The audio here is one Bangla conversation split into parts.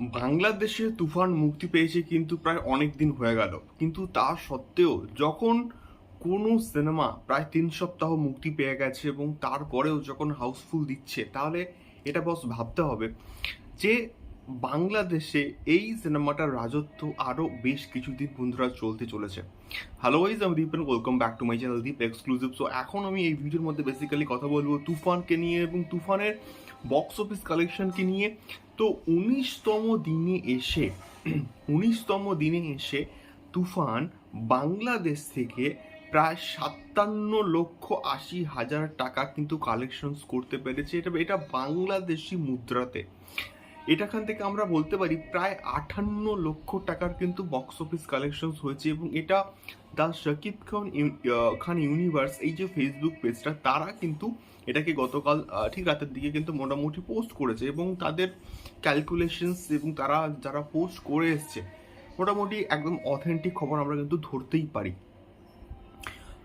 বাংলাদেশে তুফান মুক্তি পেয়েছে কিন্তু প্রায় অনেক দিন হয়ে গেল। কিন্তু তা সত্ত্বেও যখন কোনো সিনেমা প্রায় তিন সপ্তাহ মুক্তি পেয়ে গেছে এবং তারপরেও যখন হাউসফুল দিচ্ছে, তাহলে এটা বস ভাবতে হবে যে বাংলাদেশে এই সিনেমাটার রাজত্ব আরও বেশ কিছুদিন বন্ধুরা চলতে চলেছে। হ্যালো ওয়াইজ আমি Deep welcome back to my channel Deep exclusive so এখন আমি এই ভিডিওর মধ্যে বেসিক্যালি কথা বলব তুফানকে নিয়ে এবং তুফানের বক্স অফিস কালেকশনকে নিয়ে। তো, উনিশতম দিনে এসে, উনিশতম দিনে এসে তুফান বাংলাদেশ থেকে প্রায় সাতান্ন লক্ষ আশি হাজার টাকা কিন্তু কালেকশনস করতে পেরেছে। এটা এটা বাংলাদেশি মুদ্রাতে। এটাখান থেকে আমরা বলতে পারি প্রায় আটান্ন লক্ষ টাকার কিন্তু বক্স অফিস কালেকশনস হয়েছে এবং এটা দ্য শাকিব খান খান ইউনিভার্স এই যে ফেসবুক পেজটা তারা কিন্তু এটাকে গতকাল ঠিক রাতের দিকে কিন্তু মোটামুটি পোস্ট করেছে এবং তাদের ক্যালকুলেশনস এবং তারা যারা পোস্ট করে এসছে, মোটামুটি একদম অথেন্টিক খবর আমরা কিন্তু ধরতেই পারি।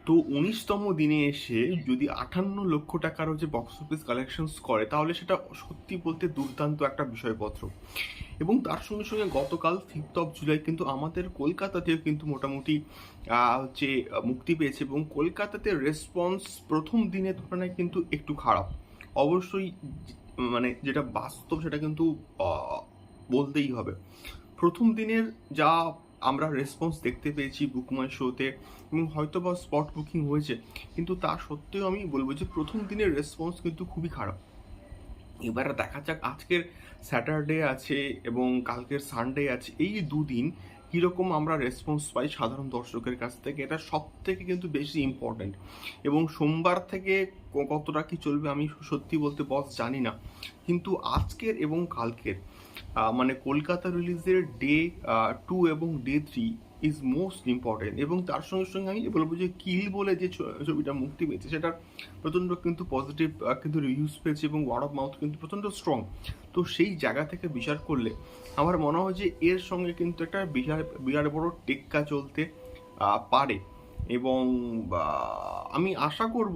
তো উনিশতম দিনে এসে যদি আটান্ন লক্ষ টাকারও যে বক্স অফিস কালেকশনস করে, তাহলে সেটা সত্যি বলতে দুর্দান্ত একটা বিষয়পত্র। এবং তার সঙ্গে সঙ্গে গতকাল ফিফথ অফ জুলাই কিন্তু আমাদের কলকাতাতেও কিন্তু মোটামুটি হচ্ছে, মুক্তি পেয়েছে এবং কলকাতাতে রেসপন্স প্রথম দিনের তুলনায় কিন্তু একটু খারাপ। অবশ্যই মানে যেটা বাস্তব সেটা কিন্তু বলতেই হবে। প্রথম দিনের যা আমরা রেসপন্স দেখতে পেয়েছি বুকমাই শোতে এবং হয়তো বা স্পট বুকিং হয়েছে। কিন্তু তা সত্ত্বেও আমি বলব যে প্রথম দিনের রেসপন্স কিন্তু খুবই খারাপ। এবারে দেখা যাক আজকের স্যাটারডে আছে এবং কালকের সানডে আছে। এই দুদিন কীরকম আমরা রেসপন্স পাই সাধারণ দর্শকের কাছ থেকে, এটা সব থেকে কিন্তু বেশি ইম্পর্ট্যান্ট এবং সোমবার থেকে কতটা কি চলবে আমি সত্যি বলতে বস জানি না। কিন্তু আজকের এবং কালকের মানে কলকাতা রিলিজের ডে টু এবং day three is most important এবং তার সঙ্গে সঙ্গে আমি বলব যে কিল বলে যে ছবিটা মুক্তি পেয়েছে সেটার প্রচণ্ড কিন্তু পজিটিভ কিন্তু রিভিউজ পেয়েছে এবং ওয়ার্ড অফ মাউথ কিন্তু প্রচণ্ড স্ট্রং তো সেই জায়গা থেকে বিচার করলে আমার মনে হয় যে এর সঙ্গে কিন্তু একটা বিরাট বিরাট বড় টেক্কা চলতে পারে। এবং আমি আশা করব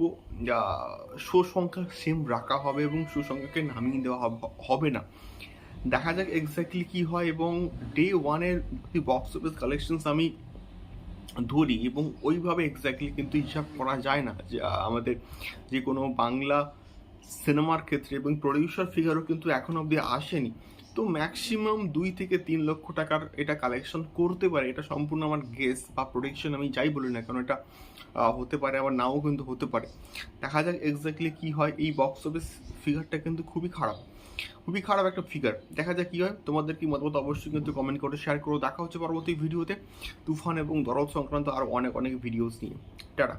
শো সংখ্যা সেম রাখা হবে এবং শো সংখ্যাকে নামিয়ে দেওয়া হবে না। দেখা যাক এক্স্যাক্টলি কি হয় এবং ডে ওয়ানের যদি বক্স অফিস কালেকশনস আমি ধরি এবং ওইভাবে এক্স্যাক্টলি কিন্তু হিসাব করা যায় না যে আমাদের যে কোনো বাংলা সিনেমার ক্ষেত্রে এবং প্রডিউসার ফিগারও কিন্তু এখন অবধি আসেনি। তো ম্যাক্সিমাম দুই থেকে তিন লক্ষ টাকার এটা কালেকশন করতে পারে। এটা সম্পূর্ণ আমার গেস বা প্রোডিকশন আমি যাই বলি না কারণ এটা হতে পারে, আবার নাও কিন্তু হতে পারে। দেখা যাক এক্স্যাক্টলি কি হয়। এই বক্স অফিস ফিগারটা কিন্তু খুবই খারাপ। খুবই খারাপ একটা ফিগার দেখা যাক কি হয়। তোমাদের কি মতামত অবশ্যই কিন্তু কমেন্ট করে শেয়ার করো। দেখা হচ্ছে পরবর্তী ভিডিওতে তুফান এবং দরদ সংক্রান্ত আরও অনেক অনেক ভিডিওস নিয়ে। টাটা।